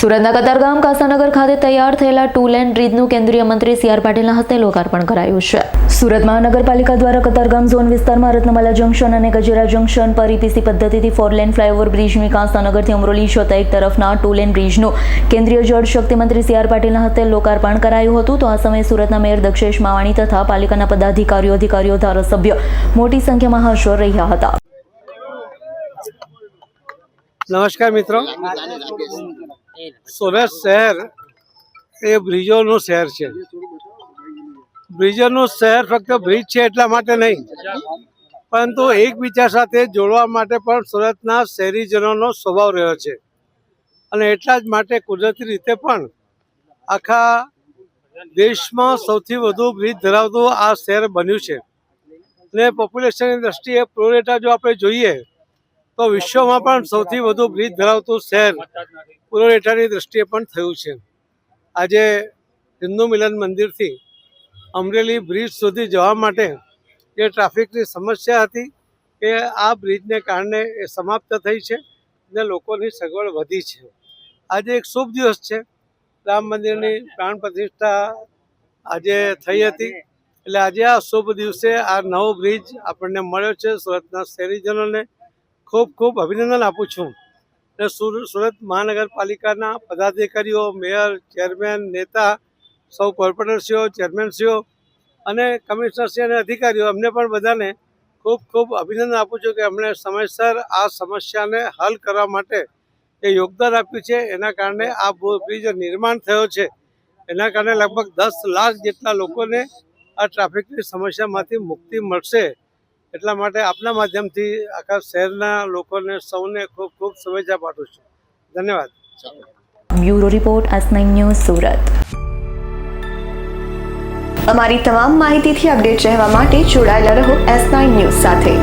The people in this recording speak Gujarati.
સુરતના કતારગામ કાસાનગર ખાતે તૈયાર થયેલા ટુ લેન બ્રિજનું કેન્દ્રીય મંત્રી સી આર પાટીલના હસ્તે લોકાર્પણ કરાયું છે. સુરત મહાનગરપાલિકા દ્વારા કતારગામ ઝોન વિસ્તારમાં રત્નમાલા જંકશન અને ગજેરા જંકશન પર ઈપીસી પદ્ધતિથી ફોર લેન ફ્લાયઓવર બ્રિજની કાસાનગરથી અમરોલી જોતા એક તરફના ટુ લેન બ્રિજનું કેન્દ્રીય જળ શક્તિ મંત્રી સી આર પાટીલના હસ્તે લોકાર્પણ કરાયું હતું. તો આ સમયે સુરતના મેયર દક્ષેશ માવાણી તથા પાલિકાના પદાધિકારીઓ, અધિકારીઓ, ધારાસભ્ય મોટી સંખ્યામાં હાજર રહ્યા હતા. નમસ્કાર મિત્રો. સુરત શહેર એ બ્રિજોનું શહેર છે. બ્રિજોનું શહેર ફક્ત બ્રિજ છે એટલા માટે નહીં. પરંતુ એકબીજા સાથે જોડવા માટે પણ સુરતના શહેરીજનોનો સ્વભાવ રહ્યો છે. અને એટલા જ માટે કુદરતી રીતે પણ આખા દેશમાં સૌથી વધુ બ્રિજ ધરાવતું આ શહેર બન્યું છે. અને પોપ્યુલેશનની દ્રષ્ટિએ પ્રોરેટા જો આપણે જોઈએ તો વિશ્વમાં પણ સૌથી વધુ બ્રિજ ધરાવતું શહેર પુરોરેઠાની દ્રષ્ટિએ પણ થયું છે. આજે હિન્દુ મિલન મંદિરથી અમરેલી બ્રિજ સુધી જવા માટે જે ટ્રાફિકની સમસ્યા હતી એ આ બ્રિજને કારણે એ સમાપ્ત થઈ છે અને લોકોની સગવડ વધી છે. આજે એક શુભ દિવસ છે. રામ મંદિરની પ્રાણ પ્રતિષ્ઠા આજે થઈ હતી. એટલે આજે આ શુભ દિવસે આ નવો બ્રિજ આપણને મળ્યો છે સુરતના શહેરીજનોને. ખૂબ ખૂબ અભિનંદન આપું છું. અને સુર- સુરત મહાનગરપાલિકાના પદાધિકારીઓ, મેયર, ચેરમેન, નેતા, સૌ કોર્પોરેટરશ્રીઓ, ચેરમેનશ્રીઓ અને કમિશનરશ્રી અને અધિકારીઓ, અમને પણ બધાને ખૂબ ખૂબ અભિનંદન આપું છું કે અમને સમયસર આ સમસ્યાને હલ કરવા માટે એ યોગદાન આપ્યું છે. એના કારણે આ બ્રિજ નિર્માણ થયો છે. એના કારણે લગભગ દસ લાખ જેટલા લોકોને આ ટ્રાફિકની સમસ્યામાંથી મુક્તિ મળશે. એટલા માટે આપના માધ્યમથી આખા શહેરના લોકોને સૌને ખૂબ ખૂબ શુભેચ્છા પાઠવું છું. ધન્યવાદ. Bureau report S news Surat. અમારી તમામ માહિતીથી અપડેટ રહેવા માટે જોડાયેલા રહો એસ ન્યૂઝ સાથે.